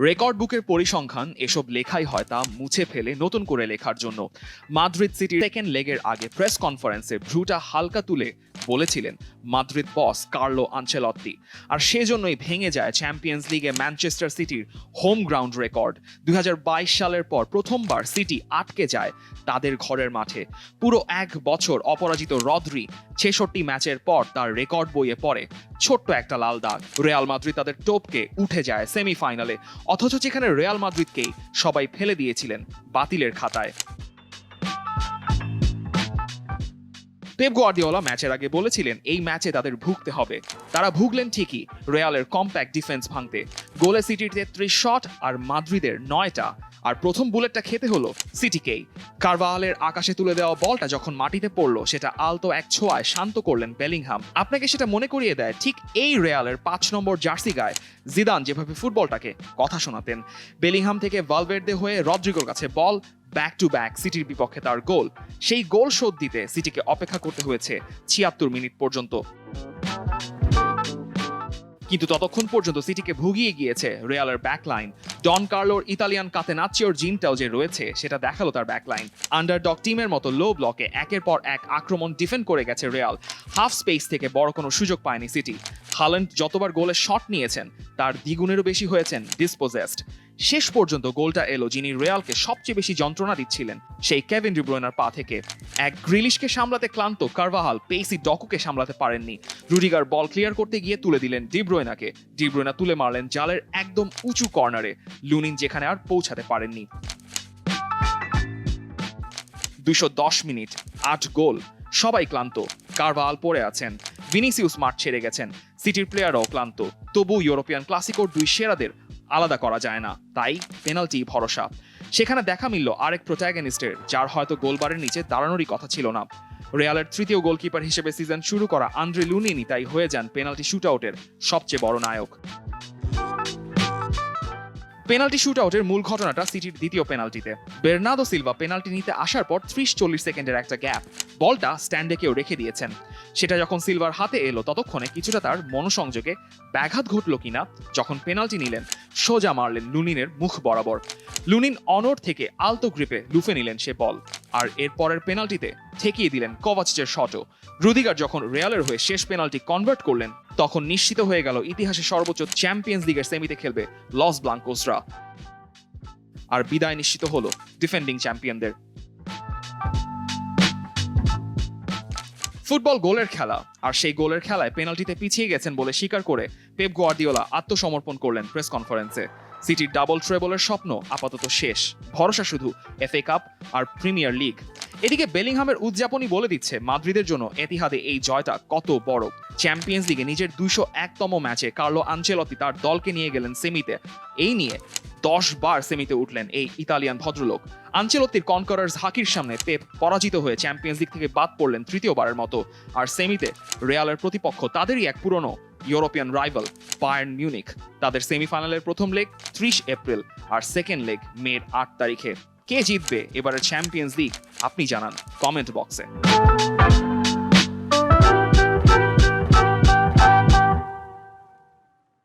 Record বুকের পরিসংখ্যান এসব লেখাই হয় তা মুছে ফেলে নতুন করে লেখার জন্য। মাদ্রিদ সিটির সেকেন্ড লেগের আগে প্রেস কনফারেন্সে ভ্রুটা হালকা তুলে বলেছিলেন মাদ্রিদ বস কার্লো আনচেলত্তি। আর সেজন্যই ভেঙে যায় চ্যাম্পিয়ন্স লিগে ম্যানচেস্টার সিটির হোম গ্রাউন্ড রেকর্ড দুই হাজার বাইশ সালের পর প্রথমবার সিটি আটকে যায় তাদের ঘরের মাঠে। পুরো এক বছর অপরাজিত রদ্রি ছেষট্টি ম্যাচের পর তার রেকর্ড বইয়ে পড়ে। ছোট্ট একটা লাল দাগ। রেয়াল মাদ্রিদ তাদের টোপকে উঠে যায় সেমিফাইনালে। অথচ যেখানে রেয়াল মাদ্রিদকেই সবাই ফেলে দিয়েছিলেন বাতিলের খাতায়। পেপ গোয়ার্দিওলা ম্যাচের আগে বলেছিলেন, এই ম্যাচে তাদের ভুগতে হবে। তারা ভুগলেন ঠিকই, রেয়ালের কম্প্যাক্ট ডিফেন্স ভাঙতে। গোলে সিটির তেত্রিশ শট আর মাদ্রিদের নয়টা। আর প্রথম বুলেটটা খেতে হলো সিটিকেই। কারভালের আকাশে তুলে দেওয়া বলটা যখন মাটিতে পড়ল, সেটা আলতো এক ছোঁয়ায় শান্ত করলেন বেলিংহাম। আপনাকে সেটা মনে করিয়ে দেয়, ঠিক এই রেয়ালের পাঁচ নম্বর জার্সি গায়ে। জিদান যেভাবে ফুটবলটাকে কথা শোনাতেন। বেলিংহাম থেকে ভালভের্দে হয়ে রদ্রিগোর কাছে বল ব্যাক টু ব্যাক সিটির বিপক্ষে তার গোল। সেই গোল শোধ দিতে সিটিকে অপেক্ষা করতে হয়েছে ছিয়াত্তর মিনিট পর্যন্ত। কিন্তু ততক্ষণ পর্যন্ত সিটিকে ভুগিয়ে গিয়েছে রিয়ালের ব্যাকলাইন ডন কার্লোর ইতালিয়ান কাতেনাচিওর জিনটাও যে রয়েছে, সেটা দেখাল তার ব্যাকলাইন আন্ডারডগ টিমের মতো লো ব্লকে একের পর এক আক্রমণ ডিফেন্ড করে গেছে রিয়াল। হাফ স্পেস থেকে বড় কোনো সুযোগ পায়নি সিটি। হালেন্ড যতবার গোলে শট নিয়েছেন, তার দ্বিগুণেরও বেশি হয়েছেন ডিসপোজেসড শেষ পর্যন্ত গোলটা এলো যিনি রেয়ালকে সবচেয়ে বেশি যন্ত্রণা দিচ্ছিলেন, সেই কেভিন ডিব্রোয়নার পা থেকে। এক গ্রিলিশকে সামলাতে ক্লান্ত কারভাহাল, পেসি ডকুকে সামলাতে পারেননি। রুডিগার বল ক্লিয়ার করতে গিয়ে তুলে দিলেন ডিব্রোয়নাকে ডিব্রোয়না তুলে মারলেন জালের একদম উঁচু কর্নারে। লুনিন যেখানে আর পৌঁছাতে পারেননি। দশ মিনিট, আট গোল, সবাই ক্লান্ত। কারভাল পড়ে আছেন। ভিনিসিউস মাঠ ছেড়ে গেছেন। সিটির প্লেয়ারও ক্লান্ত। তবু ইউরোপিয়ান ক্লাসিকোর দুই সেরাদের আলাদা করা যায় না, তাই পেনাল্টি ভরসা। সেখানে দেখা মিলল আরেক প্রোট্যাগনিস্টের যার হয়তো গোলবারের নিচে দাঁড়ানোরই কথা ছিল না। রেয়ালের তৃতীয় গোলকিপার হিসেবে সিজন শুরু করা আন্দ্রে লুনিনি, তাই হয়ে যান পেনাল্টি শুটআউটের সবচেয়ে বড় নায়ক। পেনাল্টি শুট আউটের মূল ঘটনাটা সিটির দ্বিতীয় পেনাল্টিতে। বেরনাদো সিলভা পেনাল্টি নিতে আসার পর ত্রিশ চল্লিশ সেকেন্ডের একটা গ্যাপ। বলটা স্ট্যান্ডে কেউ রেখে দিয়েছেন। সেটা যখন সিলভার হাতে এলো, ততক্ষণে কিছুটা তার মনসংযোগে ব্যাঘাত ঘটল কিনা যখন পেনাল্টি নিলেন, সোজা মারলেন লুনিনের মুখ বরাবর। লুনিন অনর থেকে আলতো গ্রিপে লুফে নিলেন সে বল। আর এর পরের পেনাল্টিতে ঠেকিয়ে দিলেন কভাচিচের শটও। রুদিগার যখন রেয়ালের হয়ে শেষ পেনাল্টি কনভার্ট করলেন, তখন নিশ্চিত হয়ে গেল ইতিহাসে সর্বোচ্চ চ্যাম্পিয়ন্স লিগের সেমিতে খেলবে লস ব্লাঙ্কোসরা। আর বিদায় নিশ্চিত হলো ডিফেন্ডিং চ্যাম্পিয়নদের। ফুটবল গোলের খেলা। আর সেই গোলের খেলায় পেনাল্টিতে পিছিয়ে গেছেন বলে স্বীকার করে পেপ গোয়ার্দিওলা আত্মসমর্পণ করলেন প্রেস কনফারেন্সে। সিটির ডাবল ট্রেবলের স্বপ্ন আপাতত শেষ। ভরসা শুধু এফএ কাপ আর প্রিমিয়ার লিগ। এদিকে বেলিংহামের উদযাপনই বলে দিচ্ছে মাদ্রিদের জন্য এতিহাদে এই জয়টা কত বড়। চ্যাম্পিয়ন্স লিগে নিজের দুইশো একতম ম্যাচে কার্লো আনচেলতি তার দলকে নিয়ে গেলেন সেমিতে। এই নিয়ে দশ বার সেমিতে উঠলেন এই ইতালিয়ান ভদ্রলোক। আনচেলত্তির কনকারার্স হাকির সামনে পেপ পরাজিত হয়ে চ্যাম্পিয়ন্স লিগ থেকে বাদ পড়লেন তৃতীয়বারের মতো। আর সেমিতে রেয়ালের প্রতিপক্ষ তাদেরই এক পুরনো ইউরোপিয়ান রাইভাল বায়ার্ন মিউনিক তাদের সেমিফাইনালের প্রথম লেগ ত্রিশ এপ্রিল আর সেকেন্ড লেগ মের আট তারিখে। কে জিতবে এবারের চ্যাম্পিয়ন্স লিগ? আপনি জানান কমেন্ট বক্সে।